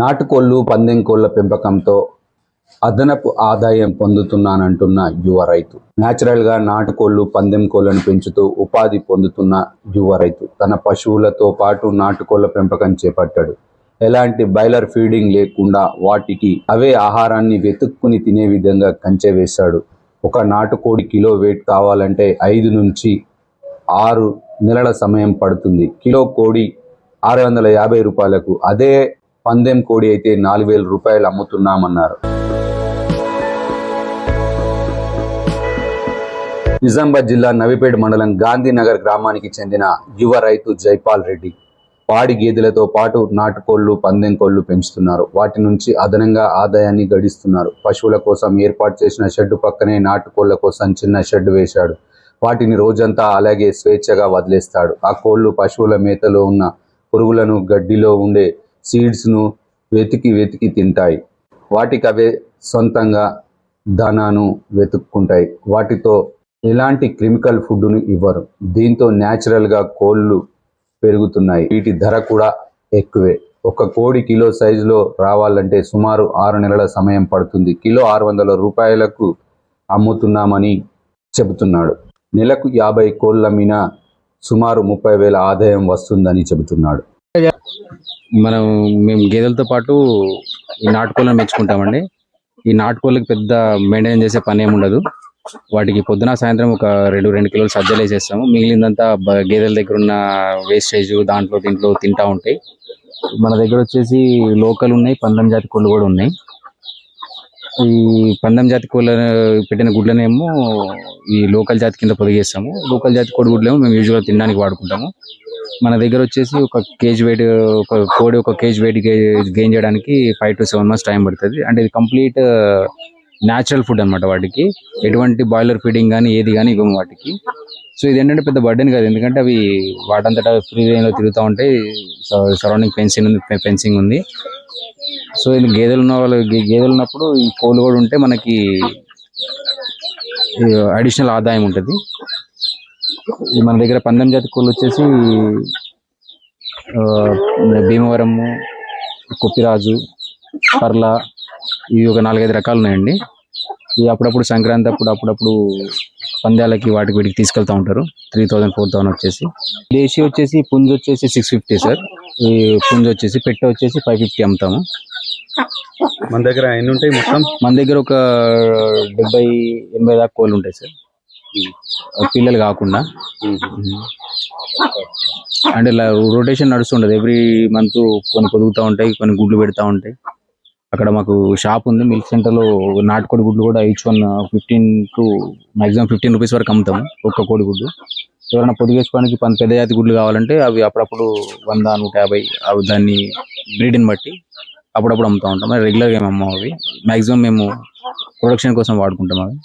నాటుకోళ్ళు పందెం కోళ్ళ పెంపకంతో అదనపు ఆదాయం పొందుతున్నానంటున్న యువ రైతు. న్యాచురల్గా నాటుకోళ్ళు పందెం కోళ్ళను పెంచుతూ ఉపాధి పొందుతున్న యువ రైతు. తన పశువులతో పాటు నాటుకోళ్ళ పెంపకం చేపట్టాడు. ఎలాంటి బైలర్ ఫీడింగ్ లేకుండా వాటికి అవే ఆహారాన్ని వెతుక్కుని తినే విధంగా కంచె వేశాడు. ఒక నాటుకోడి కిలో వెయిట్ కావాలంటే ఐదు నుంచి ఆరు నెలల సమయం పడుతుంది. కిలో కోడి ఆరు వందల యాభై రూపాయలకు అదే పందెం కోడి అయితే నాలుగు వేల రూపాయలు అమ్ముతున్నామన్నారు. నిజామాబాద్ జిల్లా నవిపేట మండలం గాంధీనగర్ గ్రామానికి చెందిన యువ రైతు జైపాల్ రెడ్డి పాడి గేదెలతో పాటు నాటుకోళ్ళు పందెం కోళ్ళు పెంచుతున్నారు. వాటి నుంచి అదనంగా ఆదాయాన్ని గడిస్తున్నారు. పశువుల కోసం ఏర్పాటు చేసిన షెడ్డు పక్కనే నాటుకోళ్ళ కోసం చిన్న షెడ్ వేశాడు. వాటిని రోజంతా అలాగే స్వేచ్ఛగా వదిలేస్తాడు. ఆ కోళ్ళు పశువుల మేతలో ఉన్న పురుగులను గడ్డిలో ఉండే సీడ్స్ను వెతికి వెతికి తింటాయి. వాటికి అవే సొంతంగా దానాను వెతుక్కుంటాయి. వాటితో ఎలాంటి కెమికల్ ఫుడ్ను ఇవ్వరు. దీంతో న్యాచురల్గా కోళ్ళు పెరుగుతున్నాయి. వీటి ధర కూడా ఎక్కువే. ఒక కోడి కిలో సైజులో రావాలంటే సుమారు ఆరు నెలల సమయం పడుతుంది. కిలో ఆరు వందల రూపాయలకు అమ్ముతున్నామని చెబుతున్నాడు. నెలకు యాభై కోళ్ళ మీన సుమారు ముప్పై వేల ఆదాయం వస్తుందని చెబుతున్నాడు. మనం మేము గేదెలతో పాటు ఈ నాటుకోళ్ళను పెంచుకుంటామండి. ఈ నాటుకోళ్ళకి పెద్ద మెయింటైన్ చేసే పని ఏమి ఉండదు. వాటికి పొద్దున సాయంత్రం ఒక రెండు రెండు కిలోలు సజ్జలు వేసేస్తాము. మిగిలిందంతా గేదెల దగ్గర ఉన్న వేస్టేజ్ దాంట్లో దీంట్లో తింటా ఉంటాయి. మన దగ్గర వచ్చేసి లోకల్ ఉన్నాయి పందం జాతి కోళ్ళు కూడా ఉన్నాయి. ఈ పందం జాతి కోళ్ళ పెట్టిన గుడ్లనేమో ఈ లోకల్ జాతి కింద పొదిగేస్తాము. లోకల్ జాతి కోడి గుడ్లేమో మేము యూజువల్గా తినడానికి వాడుకుంటాము. మన దగ్గర వచ్చేసి ఒక కేజీ వెయిట్ ఒక కోడి ఒక కేజీ వెయిట్ గెయిన్ చేయడానికి five to seven months time పడుతుంది. అంటే ఇది కంప్లీట్ న్యాచురల్ ఫుడ్ అన్నమాట వాటికి. ఎటువంటి బాయిలర్ ఫీడింగ్ కానీ ఏది కానీ ఇవ్వము వాటికి. సో ఇది ఏంటంటే పెద్ద బర్డెన్ కాదు. ఎందుకంటే అవి వాటంతటా ఫ్రీ లో తిరుగుతూ ఉంటాయి సరౌండింగ్ ఫెన్సింగ్ ఉంది ఫెన్సింగ్ ఉంది. సో ఇది గేదెలు ఉన్న వాళ్ళు గేదెలు ఉన్నప్పుడు ఈ కోళ్ళు కూడా ఉంటే మనకి అడిషనల్ ఆదాయం ఉంటుంది. మన దగ్గర పందెం జాతి కోళ్ళు వచ్చేసి ఆ, భీమవరము కుప్పిరాజు పర్ల ఇవి ఒక నాలుగైదు రకాలు ఉన్నాయండి. ఇవి అప్పుడప్పుడు సంక్రాంతి అప్పుడు అప్పుడప్పుడు పందాలకి వాటికి వీటికి తీసుకెళ్తా ఉంటారు. త్రీ థౌజండ్ ఫోర్ థౌసండ్ వచ్చేసి. దేశీ వచ్చేసి పుంజు వచ్చేసి సిక్స్ ఫిఫ్టీ సార్. ఈ పుంజు వచ్చేసి పెట్టె వచ్చేసి ఫైవ్ ఫిఫ్టీ అమ్ముతాము. మన దగ్గర ఎన్ని ఉంటాయి మొత్తం? మన దగ్గర ఒక డెబ్బై ఎనభై దాకా కోళ్ళు ఉంటాయి సార్. పిల్లలు కాకుండా. అంటే ఇలా రొటేషన్ నడుస్తుండదు. ఎవ్రీ మంత్ కొన్ని పొదుగుతూ ఉంటాయి కొన్ని గుడ్లు పెడతా ఉంటాయి. అక్కడ మాకు షాప్ ఉంది. మిల్క్ సెంటర్లో నాటుకోడి గుడ్లు కూడా each one fifteen to maximum fifteen rupees వరకు అమ్ముతాము ఒక్క కోడి గుడ్డు. ఎవరైనా పొదిగేసుకోవడానికి పన్- పెద్ద జాతి గుడ్లు కావాలంటే అవి అప్పుడప్పుడు వంద నూట యాభై అవి దాన్ని బ్రీడ్ని బట్టి అప్పుడప్పుడు అమ్ముతూ ఉంటాం. రెగ్యులర్గా ఏమి అమ్మం అవి. మాక్సిమం మేము ప్రొడక్షన్ కోసం వాడుకుంటాం అవి.